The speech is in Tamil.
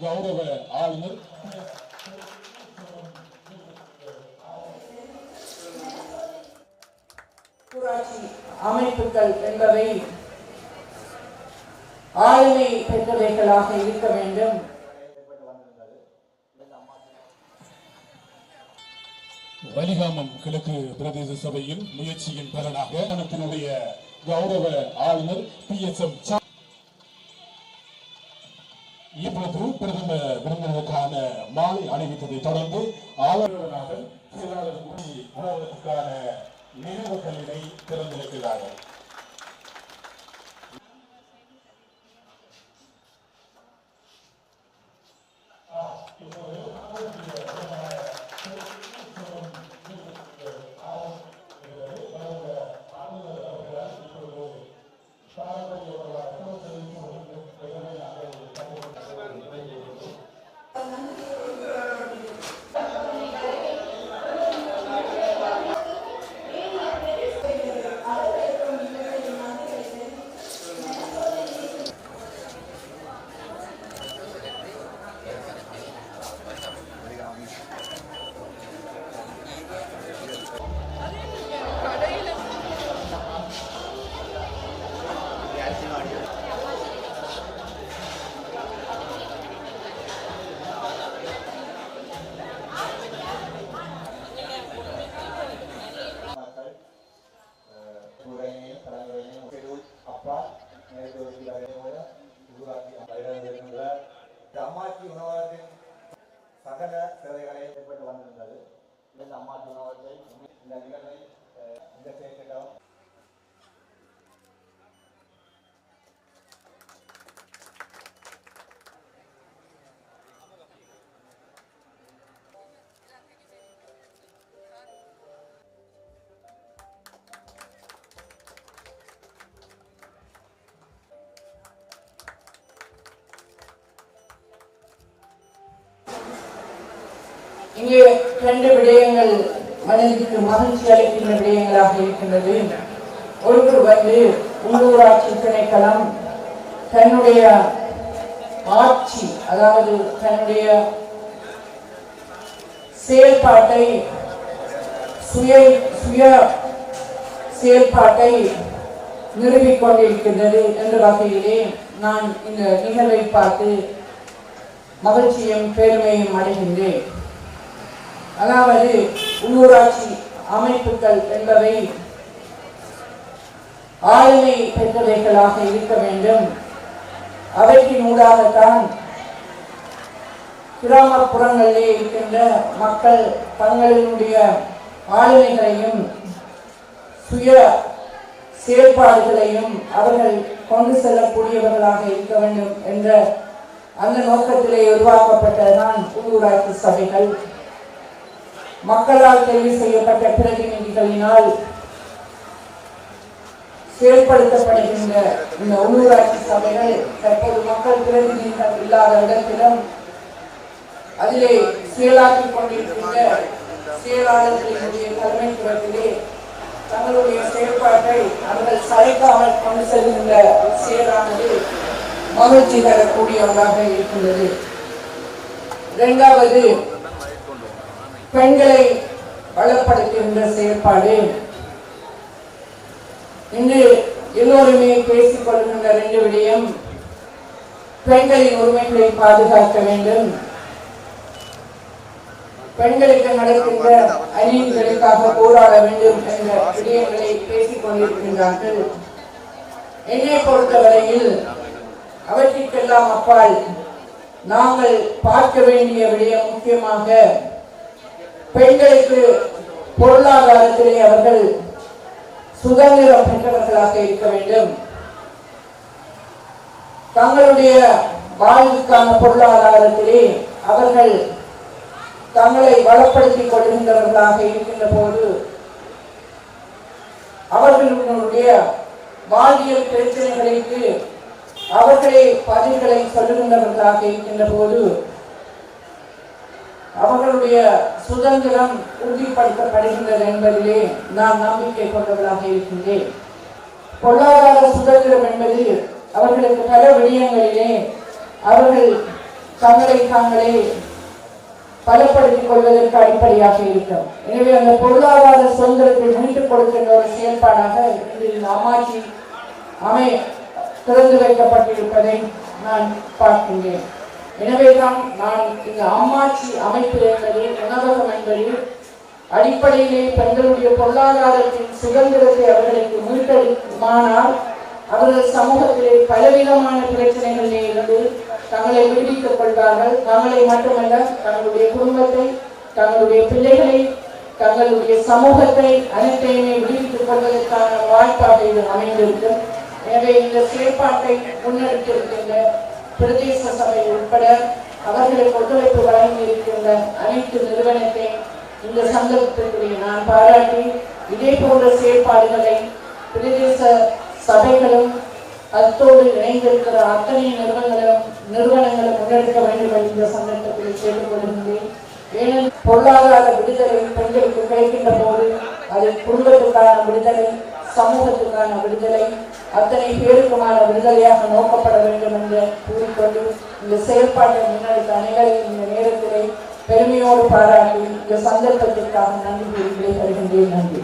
கௌரவ ஆளுநர். ஊராட்சி அமைப்புகள் என்பவை ஆளுமை பெற்றவைகளாக இருக்க வேண்டும். வலிகாமம் கிழக்கு பிரதேச சபையின் முயற்சியின் பலனாக மாநிலத்தினுடைய கௌரவ ஆளுநர் பி எஸ் எம் இப்பொழுது பிரதம விருந்தினருக்கான மாலை அணிவித்ததை தொடர்ந்து ஆளுநராக செயலாளர் உறுதி நினைவு கல்லினை திறந்திருக்கிறார்கள். சகல சேவைகளை ஏற்பட்டு வந்திருந்தது. இந்த அம்மா உணவகத்தை இந்த நிகழ்வை இந்த சேர்க்கிடம் இங்கே ரெண்டு விடயங்கள் மனதிற்கு மகிழ்ச்சி அளிக்கின்ற விடயங்களாக இருக்கின்றது. ஒன்று வந்து உள்ளூராட்சி திணைக்களம் தன்னுடைய ஆட்சி அதாவது தன்னுடைய செயல்பாட்டை சுய சுய செயல்பாட்டை நிறுவிக் கொண்டிருக்கின்றது என்ற வகையிலே நான் இந்த நிகழ்வை பார்த்து மகிழ்ச்சியும் பெருமையும் அடைகின்றேன். அதாவது உள்ளூராட்சி அமைப்புகள் என்பவை ஆளுமை பெற்றவைகளாக இருக்க வேண்டும். அவற்றின் ஊடாகத்தான் கிராமப்புறங்களிலே இருக்கின்ற மக்கள் தங்களினுடைய ஆளுமைகளையும் சுய செயற்பாடுகளையும் அவர்கள் கொண்டு செல்லக்கூடியவர்களாக இருக்க வேண்டும் என்ற அந்த நோக்கத்திலே உருவாக்கப்பட்டதுதான் உள்ளூராட்சி சபைகள். மக்களால் தெரிவு செய்யப்பட்ட பிரதிநிதிகளினால் செயல்படுத்தப்படுகின்ற இந்த உள்ளூராட்சி சபைகள் தற்போது மக்கள் பிரதிநிதிகள் இல்லாத இடத்திலும் அதிலே செயலாற்றிக் கொண்டிருக்கின்ற செயலாளர்களினுடைய தலைமைத்துவத்திலே தங்களுடைய செயல்பாட்டை அவர்கள் சளைக்காமல் கொண்டு செல்கின்ற செயலானது மகிழ்ச்சி தரக்கூடியவராக இருக்கின்றது. இரண்டாவது பெண்களை வளப்படுத்துகின்ற செயற்பாடு. இன்று எல்லோருமே பேசிக் கொள்கின்ற ரெண்டு விடயம் பெண்களின் உரிமைகளை பாதுகாக்க வேண்டும். பெண்களுக்கு நடக்கின்ற அநீதிகளுக்காக போராட வேண்டும் என்ற விடயங்களை பேசிக் கொண்டிருக்கின்றார்கள் என்னை பொறுத்தவரையில் அவற்றிற்கெல்லாம் அப்பால் நாங்கள் பார்க்க வேண்டிய விடயம் முக்கியமாக பெண்களுக்கு பொருளாதாரத்திலே அவர்கள் சுதந்திரம் பெற்றவர்களாக இருக்க வேண்டும். தங்களுடைய வாழ்வுக்கான பொருளாதாரத்திலே அவர்கள் தங்களை வளப்படுத்திக் கொள்கின்றவர்களாக இருக்கின்ற போது அவர்களுடைய வாழ்வியல் பிரச்சனைகளுக்கு அவர்களே பதில்களை சொல்லுகின்றவர்களாக இருக்கின்ற போது அவர்களுடைய சுதந்திரம் உறுதிப்படுத்தப்படுகின்றது என்பதிலே நான் நம்பிக்கை கொண்டவர்களாக இருக்கின்றேன். பொருளாதார சுதந்திரம் என்பது அவர்களுக்கு பல விடயங்களிலே அவர்கள் தங்களை தாங்களே பலப்படுத்திக் கொள்வதற்கு அடிப்படையாக இருக்கும். எனவே அந்த பொருளாதார சுதந்திரத்தை மீட்டுக் கொடுக்கின்ற ஒரு செயல்பாடாக இதில் இந்த அம்மாட்சி அமை திறந்து வைக்கப்பட்டிருப்பதை நான் பார்க்கின்றேன். எனவேதான் நான் இந்த அம்மாட்சி அமைப்பு என்பது உணவகம் என்பது அடிப்படையிலே பெண்களுடைய பொருளாதாரத்தின் சுதந்திரத்தை அவர்களுக்கு மீட்டெடுக்குமானால் அவர்கள் சமூகத்திலே பலவிதமான பிரச்சனைகளிலே இருந்து தங்களை விடுவித்துக் கொள்வார்கள். தங்களை மட்டுமல்ல தங்களுடைய குடும்பத்தை தங்களுடைய பிள்ளைகளை தங்களுடைய சமூகத்தை அனைத்தையுமே விடுவித்துக் கொள்வதற்கான வாய்ப்பாக இது அமைந்திருக்கும். எனவே இந்த செயற்பாட்டை முன்னெடுத்திருக்கின்ற பிரதேச சபை உட்பட அவர்களுக்கு ஒத்துழைப்பு வழங்கி இருக்கின்ற அனைத்து நிறுவனத்தை இந்த சந்தர்ப்பத்திற்குரிய நான் பாராட்டி இதே போன்ற செயற்பாடுகளை பிரதேச சபைகளும் அத்தோடு இணைந்திருக்கிற அத்தனை நிறுவனங்களும் நிறுவனங்களும் முன்னெடுக்க வேண்டும் என்று இந்த சந்தர்ப்பத்தில் கேட்டுக்கொள்கின்றேன் ஏனெனில் பொருளாதார விடுதலை பெண்களுக்கு கிடைக்கின்ற போது அது குடும்பத்துக்கான விடுதலை சமூகத்துக்கான விடுதலை அத்தனை பேருக்குமான விடுதலையாக நோக்கப்பட வேண்டும் என்று கூறிக்கொண்டு இந்த செயல்பாட்டை முன்னெடுத்த அனைவரையும் இந்த நேரத்திலே பெருமையோடு பாராட்டி இந்த சந்தர்ப்பத்திற்காக நன்றி கூறி விடைபெறுகின்றேன். நன்றி.